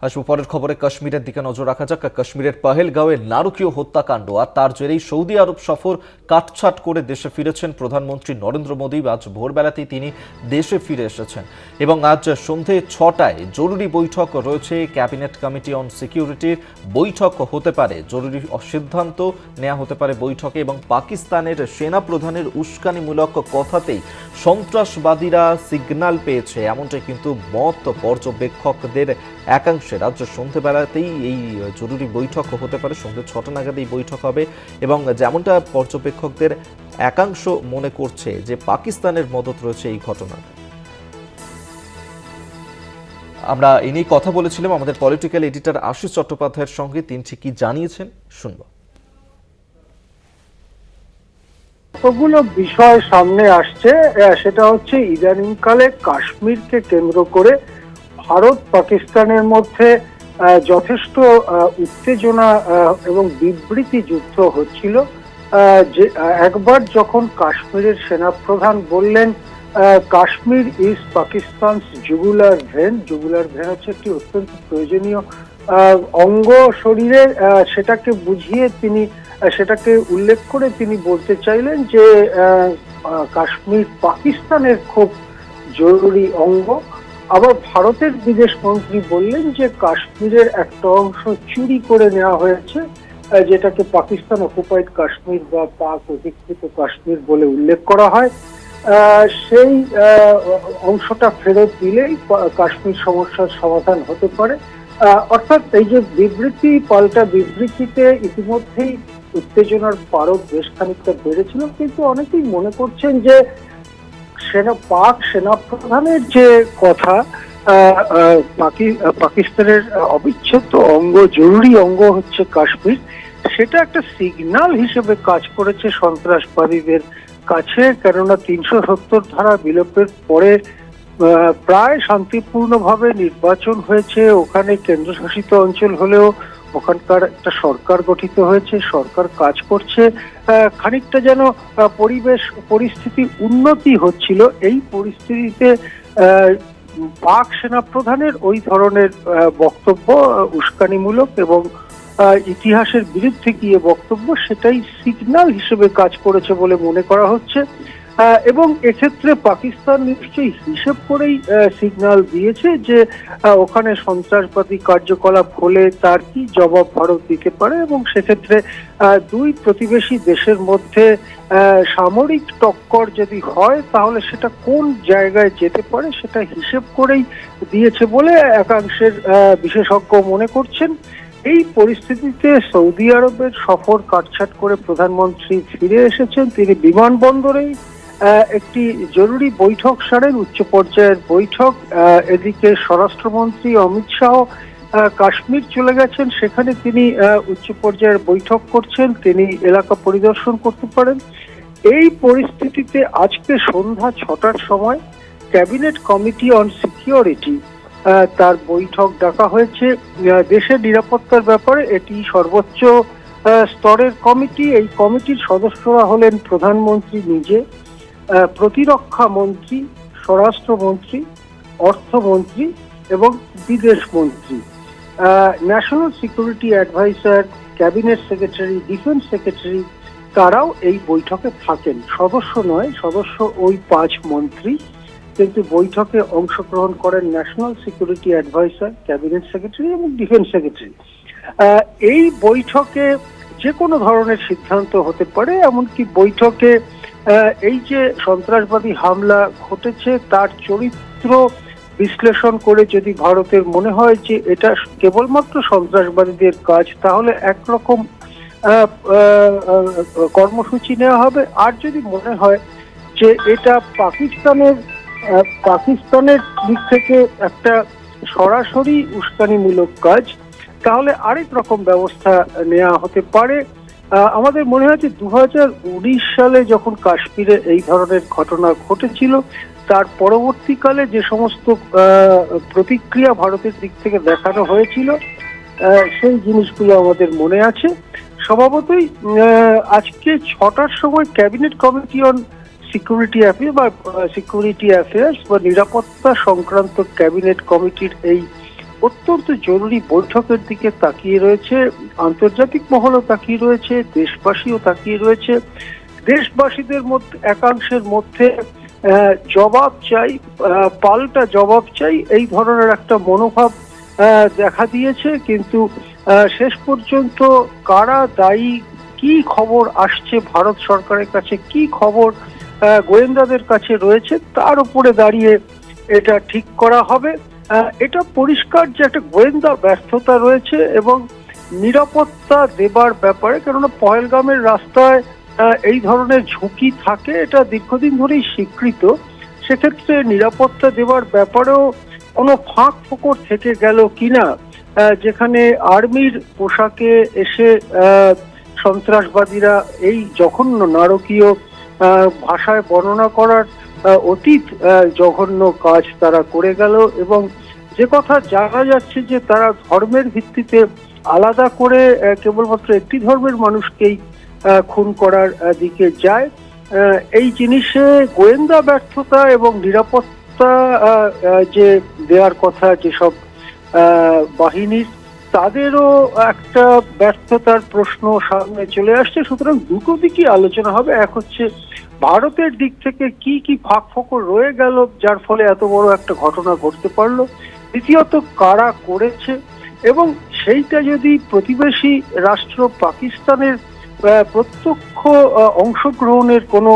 আসব পরের খবরে, কাশ্মীরের দিকে নজর রাখা যাক। কাশ্মীরের পাহেলগাঁওয়ে নারকীয় হত্যাকাণ্ড আর তার জেরেই সৌদি আরব সফর কাটছাট করে দেশে ফিরেছেন প্রধানমন্ত্রী নরেন্দ্র মোদী। আজ ভোরবেলাতেই তিনি দেশে ফিরে এসেছেন। এবং আজ সন্ধে ছটায় জরুরি বৈঠক রয়েছে। ক্যাবিনেট কমিটি অন সিকিউরিটির বৈঠক হতে পারে। জরুরি সিদ্ধান্ত নেওয়া হতে পারে বৈঠকে। এবং পাকিস্তানের সেনা প্রধানের উস্কানিমূলক কথাতেই সন্ত্রাসবাদীরা সিগন্যাল পেয়েছে। এমনটাই কিন্তু মত পর্যবেক্ষকদের একাংশের আজ সন্ধেবেলাতেই এই জরুরি বৈঠক হতে পারে। সন্ধ্যে ছটা নাগাদ এই বৈঠক হবে এবং যেমনটা পর্যবেক্ষকদের একাংশ মনে করছে যে পাকিস্তানের মদত রয়েছে এই ঘটনায় আমরা এ নিয়ে কথা বলেছিলাম আমাদের পলিটিক্যাল এডিটর আশিস চট্টোপাধ্যায়ের সঙ্গে। তিনি কি জানিয়েছেন? শুনব। কতগুলো বিষয় সামনে আসছে সেটা হচ্ছে ইদানিংকালে কাশ্মীরকে কেন্দ্র করে ভারত পাকিস্তানের মধ্যে যথেষ্ট উত্তেজনা এবং বিবৃতি যুদ্ধ হচ্ছিল। যে একবার যখন কাশ্মীরের সেনাপ্রধান বললেন Kashmir is Pakistan jugular vein jugular vein হচ্ছে একটি অত্যন্ত প্রয়োজনীয় অঙ্গ শরীরের সেটাকে বুঝিয়ে তিনি সেটাকে উল্লেখ করে তিনি বলতে চাইলেন যে কাশ্মীর পাকিস্তানের খুব জরুরি অঙ্গ। আবার ভারতের বিদেশ মন্ত্রী বললেন যে কাশ্মীরের একটা অংশ চুরি করে নেওয়া হয়েছে যেটাকে পাকিস্তান অকুপাইড কাশ্মীর বা পাক অধিকৃত কাশ্মীর বলে উল্লেখ করা হয়। সেই অংশটা ফেরত দিলেই কাশ্মীর সমস্যার সমাধান হতে পারে। অর্থাৎ এই যে বিবৃতি, পাল্টা বিবৃতিতে ইতিমধ্যেই উত্তেজনার পারদ বেশ খানিকটা বেড়েছিল, কিন্তু অনেকেই মনে করছেন যে সেনা, পাক সেনাপ্রধানের যে কথা পাকিস্তানের অবিচ্ছেদ্য অঙ্গ, জরুরি অঙ্গ হচ্ছে কাশ্মীর, সেটা একটা সিগন্যাল হিসেবে কাজ করেছে সন্ত্রাসবাদীদের কাছে, কেননা তিনশো সত্তর ধারা বিলোপের পরে প্রায় শান্তিপূর্ণভাবে নির্বাচন হয়েছে, ওখানে কেন্দ্রশাসিত অঞ্চল হলেও ওখানকার একটা সরকার গঠিত হয়েছে, সরকার কাজ করছে খানিকটা যেন পরিবেশ, পরিস্থিতি উন্নতি হচ্ছিল, এই পরিস্থিতিতে পাক সেনাপ্রধানের ওই ধরনের বক্তব্য উস্কানিমূলক এবং ইতিহাসের বিরুদ্ধে গিয়ে বক্তব্য, সেটাই সিগন্যাল হিসেবে কাজ করেছে বলে মনে করা হচ্ছে। এবং এক্ষেত্রে পাকিস্তান নিশ্চয়ই হিসেব করেই সিগন্যাল দিয়েছে যে ওখানে সন্ত্রাসবাদী কার্যকলাপ হলে তার কি জবাব ভারত দিতে পারে এবং সেক্ষেত্রে দুই প্রতিবেশী দেশের মধ্যে সামরিক টক্কর যদি হয়, তাহলে সেটা কোন জায়গায় যেতে পারে সেটা হিসেব করেই দিয়েছে বলে একাংশের বিশেষজ্ঞ মনে করছেন। এই পরিস্থিতিতে সৌদি আরবের সফর কাটছাট করে প্রধানমন্ত্রী ফিরে এসেছেন। তিনি বিমানবন্দরেই একটি জরুরি বৈঠক সারেন, উচ্চ পর্যায়ের বৈঠক। এদিকে স্বরাষ্ট্রমন্ত্রী অমিত শাহ কাশ্মীর চলে গেছেন। সেখানে তিনি উচ্চ পর্যায়ের বৈঠক করছেন। তিনি এলাকা পরিদর্শন করতে পারেন। এই পরিস্থিতিতে আজকে সন্ধ্যা ছটার সময় ক্যাবিনেট কমিটি অন সিকিউরিটি তার বৈঠক ডাকা হয়েছে। দেশের নিরাপত্তার ব্যাপারে এটি সর্বোচ্চ স্তরের কমিটি। এই কমিটির সদস্যরা হলেন প্রধানমন্ত্রী নিজে। প্রতিরক্ষা মন্ত্রী, স্বরাষ্ট্রমন্ত্রী, অর্থমন্ত্রী এবং বিদেশ মন্ত্রী। National security adviser cabinet secretary defence secretary তারাও এই বৈঠকে থাকেন। সদস্য নয়, সদস্য ওই পাঁচ মন্ত্রী। কিন্তু বৈঠকে অংশগ্রহণ করেন national security adviser cabinet secretary এবং ডিফেন্স সেক্রেটারি এই বৈঠকে যে কোনো ধরনের সিদ্ধান্ত হতে পারে, এমনকি বৈঠকে এই যে সন্ত্রাসবাদী হামলা ঘটেছে, তার চরিত্র বিশ্লেষণ করে যদি ভারতের মনে হয় যে এটা কেবলমাত্র সন্ত্রাসবাদীদের কাজ, তাহলে একরকম কর্মসূচি নেওয়া হবে। আর যদি মনে হয় যে এটা পাকিস্তানের পাকিস্তানের দিক থেকে একটা সরাসরি উস্কানিমূলক কাজ, তাহলে আরেক রকম ব্যবস্থা নেওয়া হতে পারে। আমাদের মনে হয় যে দু সালে যখন কাশ্মীরে এই ধরনের ঘটনা ঘটেছিল, তার পরবর্তীকালে যে সমস্ত প্রতিক্রিয়া ভারতের দিক থেকে দেখানো হয়েছিল সেই জিনিসগুলো আমাদের মনে আছে। স্বভাবতই আজকে ছটার সময় cabinet committee on security affair বা সিকিউরিটি অ্যাফেয়ার্স বা নিরাপত্তা সংক্রান্ত ক্যাবিনেট কমিটির এই অত্যন্ত জরুরি বৈঠকের দিকে তাকিয়ে রয়েছে, আন্তর্জাতিক মহলও তাকিয়ে রয়েছে, দেশবাসীও তাকিয়ে রয়েছে। দেশবাসীদের মধ্যে, একাংশের মধ্যে জবাব চাই পাল্টা জবাব চাই, এই ধরনের একটা মনোভাব দেখা দিয়েছে। কিন্তু শেষ পর্যন্ত কারা দায়ী, কি খবর আসছে ভারত সরকারের কাছে, কি খবর গোয়েন্দাদের কাছে রয়েছে, তার উপরে দাঁড়িয়ে এটা ঠিক করা হবে। এটা পরিষ্কার যে একটা গোয়েন্দা ব্যর্থতা রয়েছে এবং নিরাপত্তা দেবার ব্যাপারে, কেননা পহেলগামের রাস্তায় এই ধরনের ঝুঁকি থাকে, এটা দীর্ঘদিন ধরেই স্বীকৃত। সেক্ষেত্রে নিরাপত্তা দেওয়ার ব্যাপারেও কোনো ফাঁক ফোকর থেকে গেল কিনা যেখানে আর্মির পোশাকে এসে সন্ত্রাসবাদীরা এই জঘন্য নারকীয় ভাষায় বর্ণনা করার অতীত জঘন্য কাজ তারা করে গেল এবং যে কথা জানা যাচ্ছে যে তারা ধর্মের ভিত্তিতে আলাদা করে কেবলমাত্র একটি ধর্মের মানুষকেই খুন করার দিকে যায়। এই জিনিসে গোয়েন্দা ব্যর্থতা এবং নিরাপত্তা যে দেওয়ার কথা যেসব বাহিনীর, তাদেরও একটা ব্যর্থতার প্রশ্ন সামনে চলে আসছে। সুতরাং দুটো দিকই আলোচনা হবে। এক হচ্ছে ভারতের দিক থেকে কি কি ফাঁক ফোকর রয়ে গেল, যার ফলে এত বড় একটা ঘটনা ঘটতে পারল? দ্বিতীয়ত, কারা করেছে? এবং সেইটা যদি প্রতিবেশী রাষ্ট্র পাকিস্তানের প্রত্যক্ষ অংশগ্রহণের কোনো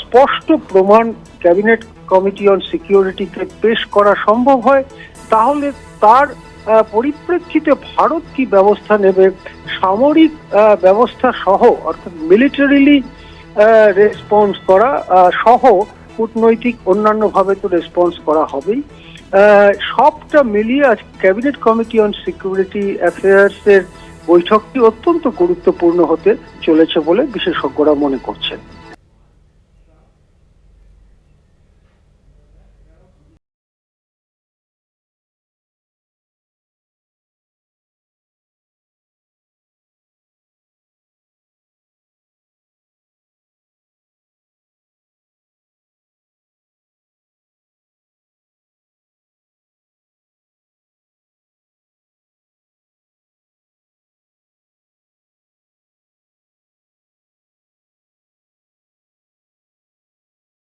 স্পষ্ট প্রমাণ ক্যাবিনেট কমিটি অন সিকিউরিটিকে পেশ করা সম্ভব হয়, তাহলে তার পরিপ্রেক্ষিতে ভারত কি ব্যবস্থা নেবে? সামরিক ব্যবস্থা সহ, অর্থাৎ মিলিটারিলি রেসপন্স করা সহ কূটনৈতিক অন্যান্যভাবে তো রেসপন্স করা হবেই। সবটা মিলিয়ে আজ ক্যাবিনেট কমিটি অন সিকিউরিটি অ্যাফেয়ার্সের বৈঠকটি অত্যন্ত গুরুত্বপূর্ণ হতে চলেছে বলে বিশেষজ্ঞরা মনে করছেন।